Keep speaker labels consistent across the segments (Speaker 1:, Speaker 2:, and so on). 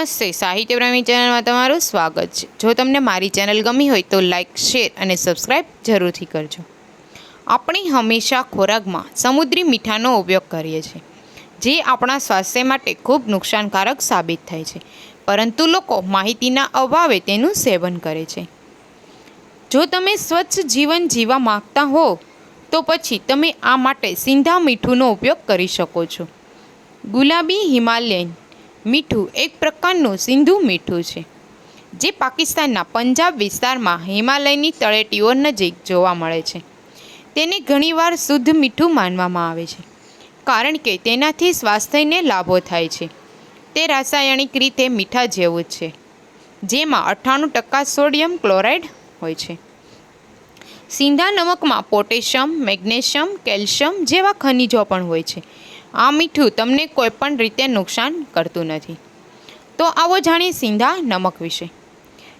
Speaker 1: નમસ્તે. સાહિત્ય પ્રેમી ચેનલમાં તમારું સ્વાગત છે. જો તમને મારી ચેનલ ગમી હોય તો લાઇક શેર અને સબસ્ક્રાઈબ જરૂરથી કરજો. આપણે હંમેશા ખોરાકમાં સમુદ્રી મીઠાનો ઉપયોગ કરીએ છીએ, જે આપણા સ્વાસ્થ્ય માટે ખૂબ નુકસાનકારક સાબિત થાય છે. પરંતુ લોકો માહિતીના અભાવે તેનું સેવન કરે છે. જો તમે સ્વચ્છ જીવન જીવવા માંગતા હો, તો પછી તમે આ માટે સીંધા મીઠુંનો ઉપયોગ કરી શકો છો. ગુલાબી હિમાલયન મીઠું એક પ્રકારનું સિંધુ મીઠું છે, જે પાકિસ્તાનના પંજાબ વિસ્તારમાં હિમાલયની તળેટીઓ નજીક જોવા મળે છે. તેને ઘણીવાર શુદ્ધ મીઠું માનવામાં આવે છે, કારણ કે તેનાથી સ્વાસ્થ્યને લાભો થાય છે. તે રાસાયણિક રીતે મીઠા જેવું જ છે, જેમાં અઠ્ઠાણું ટકા સોડિયમ ક્લોરાઇડ હોય છે. સિંધા નમકમાં પોટેશિયમ, મેગ્નેશિયમ, કેલ્શિયમ જેવા ખનિજો પણ હોય છે આ મીઠું તમને કોઈપણ રીતે નુકસાન કરતું નથી. તો આવો જાણીએ સિંધા નમક વિશે.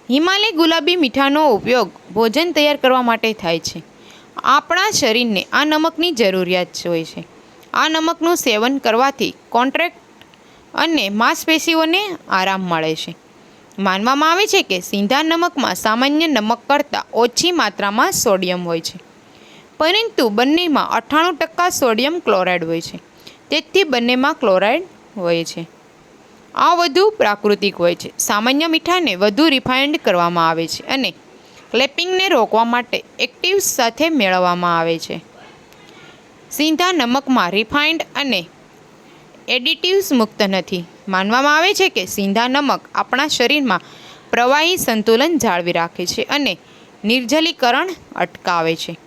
Speaker 1: હિમાલય ગુલાબી મીઠાનો ઉપયોગ ભોજન તૈયાર કરવા માટે થાય છે. આપણા શરીરને આ નમકની જરૂરિયાત હોય છે. આ નમકનું સેવન કરવાથી કોન્ટ્રેક્ટ અને માંસપેશીઓને આરામ મળે છે. માનવામાં આવે છે કે સિંધા નમકમાં સામાન્ય નમક કરતાં ઓછી માત્રામાં સોડિયમ હોય છે. પરંતુ બંનેમાં અઠ્ઠાણું ટકા સોડિયમ ક્લોરાઇડ હોય છે. તેથી બંનેમાં ક્લોરાઇડ હોય છે. આ વધુ પ્રાકૃતિક હોય છે. સામાન્ય મીઠાને વધુ રિફાઇન્ડ કરવામાં આવે છે અને ક્લેપિંગને રોકવા માટે એક્ટિવ્સ સાથે મેળવવામાં આવે છે. સીધા નમકમાં રિફાઇન્ડ અને એડિટિવ્સ મુક્ત નથી. માનવામાં આવે છે કે સીધા નમક આપણા શરીરમાં પ્રવાહી સંતુલન જાળવી રાખે છે અને નિર્જલીકરણ અટકાવે છે.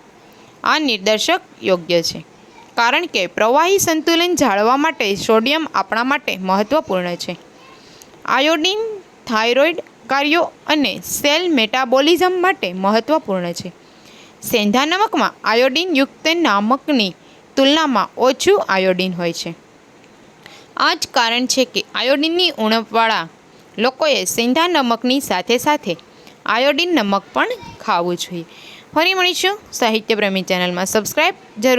Speaker 1: આ નિર્દેશક યોગ્ય છે. કારણ કે પ્રવાહી સંતુલન જાળવવા માટે સોડિયમ આપણા માટે મહત્ત્વપૂર્ણ છે. આયોડિન, થાઇરોઇડ કાર્યો અને સેલ મેટાબોલિઝમ માટે મહત્ત્વપૂર્ણ છે. સેંધા નમકમાં આયોડિનયુક્ત નામકની તુલનામાં ઓછું આયોડિન હોય છે. આ જ કારણ છે કે આયોડિનની ઉણપવાળા લોકોએ સેંધા નમકની સાથે સાથે આયોડિન નમક પણ ખાવું જોઈએ. ફરી મળીશું સાહિત્ય પ્રેમી ચેનલમાં. સબસ્ક્રાઈબ જરૂર